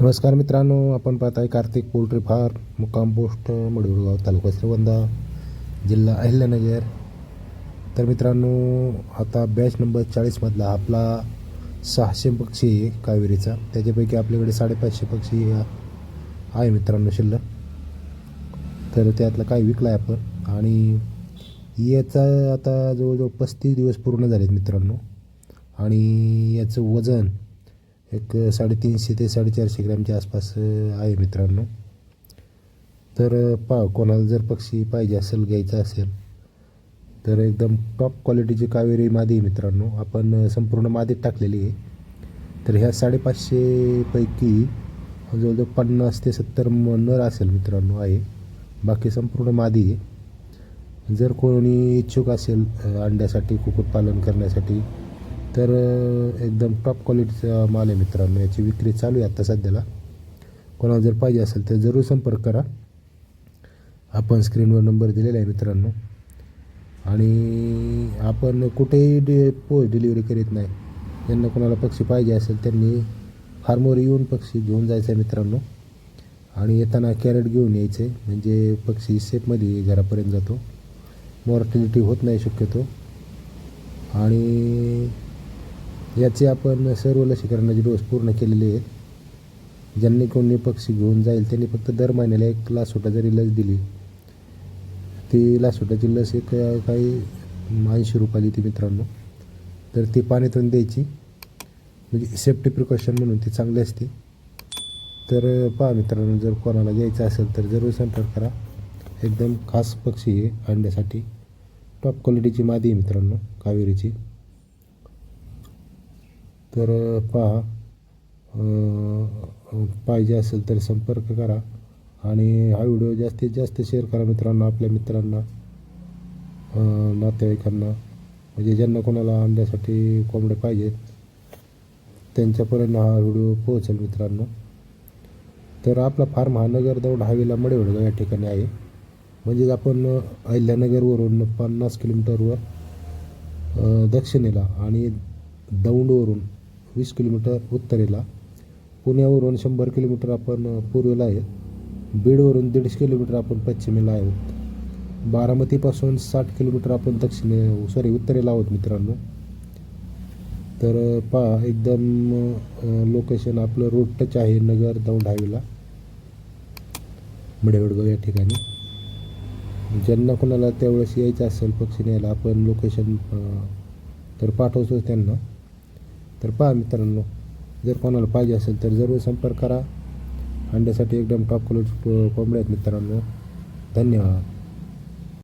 नमस्कार मित्रांनो आपण पाहत आहे कार्तिक पोल्ट्री फार्म मुक्काम पोस्ट मडुरगाव तालुका श्रीवंदा जिल्हा अहिल्यानगर. तर मित्रांनो आता बॅच नंबर चाळीसमधला आपला सहाशे पक्षी आहे कावेरीचा. त्याच्यापैकी आपल्याकडे साडेपाचशे पक्षी आहे मित्रांनो शिल्लक. तर त्यातलं काय विकला आहे आपण? आणि याचा आता जवळजवळ पस्तीस दिवस पूर्ण झालेत मित्रांनो. आणि याचं वजन एक साडेतीनशे ते साडेचारशे ग्रॅमच्या आसपास आहे मित्रांनो. तर पा कोणाला जर पक्षी पाहिजे असेल घ्यायचा असेल तर एकदम टॉप क्वालिटीची कावेरी मादी आहे मित्रांनो. आपण संपूर्ण मादीत टाकलेली आहे. तर ह्या साडेपाचशेपैकी जवळजवळ पन्नास ते सत्तर म- नर असेल मित्रांनो आहे. बाकी संपूर्ण मादी आहे. जर कोणी इच्छुक असेल अंड्यासाठी कुक्कुटपालन करण्यासाठी तर एकदम टॉप क्वालिटीचा माल आहे मित्रांनो. याची विक्री चालू आहे आत्ता सध्याला. कोणाला जर पाहिजे असेल तर जरूर संपर्क करा. आपण स्क्रीनवर नंबर दिलेला आहे मित्रांनो. आणि आपण कुठेही डि पोच डिलिव्हरी करीत नाही. ज्यांना कोणाला पक्षी पाहिजे असेल त्यांनी फार्मवर येऊन पक्षी घेऊन जायचं आहे मित्रांनो. आणि येताना कॅरेट घेऊन यायचे म्हणजे पक्षी सेफमध्ये घरापर्यंत जातो. मॉर्टिलिटी होत नाही शक्यतो. आणि याचे आपण सर्व लसीकरणाचे डोस पूर्ण केलेले आहेत. ज्यांनी कोणी पक्षी घेऊन जाईल त्यांनी फक्त दर महिन्याला एक लासोटा जरी लस दिली ती लासोटाची लस एक काही ऐंशी रुपयाली ती मित्रांनो. तर ती पाण्यातून द्यायची. म्हणजे सेफ्टी प्रिकॉशन म्हणून ती चांगली असते. तर पहा मित्रांनो जर कोणाला घ्यायचं असेल तर जरूर संपर्क करा. एकदम खास पक्षी आहे अंड्यासाठी टॉप क्वालिटीची मादी आहे मित्रांनो कावेरीची. तर पहा पाहिजे असेल तर संपर्क करा आणि हा व्हिडिओ जास्तीत जास्त शेअर करा मित्रांनो आपल्या मित्रांना नातेवाईकांना. म्हणजे ज्यांना कोणाला अंड्यासाठी कोंबडे पाहिजेत त्यांच्यापर्यंत हा व्हिडिओ पोहोचेल मित्रांनो. तर आपला फार्म हा नगर दौंड हायवेला मडेवडगाव या ठिकाणी आहे. म्हणजेच आपण अहिल्यानगरवरून पन्नास किलोमीटरवर दक्षिणेला आणि दौंडवरून वीस किलोमीटर उत्तरेला. पुण्यावरून शंभर किलोमीटर आपण पूर्वेला आहे. बीडवरून दीडशे किलोमीटर आपण पश्चिमेला आहोत बारामतीपासून साठ किलोमीटर आपण दक्षिणे सॉरी उत्तरेला आहोत मित्रांनो. तर पहा एकदम लोकेशन आपलं रोड टच आहे नगर दौंड हायवेला मडेवडगाव या ठिकाणी. ज्यांना कोणाला त्यावेळेस यायचं असेल पक्षी न्यायला आपण लोकेशन तर पाठवतो त्यांना. तर पहा मित्रांनो जर कोणाला पाहिजे असेल तर जरूर संपर्क करा. अंड्यासाठी एकदम टॉप क्वालिटी कोंबड्या आहेत मित्रांनो. धन्यवाद.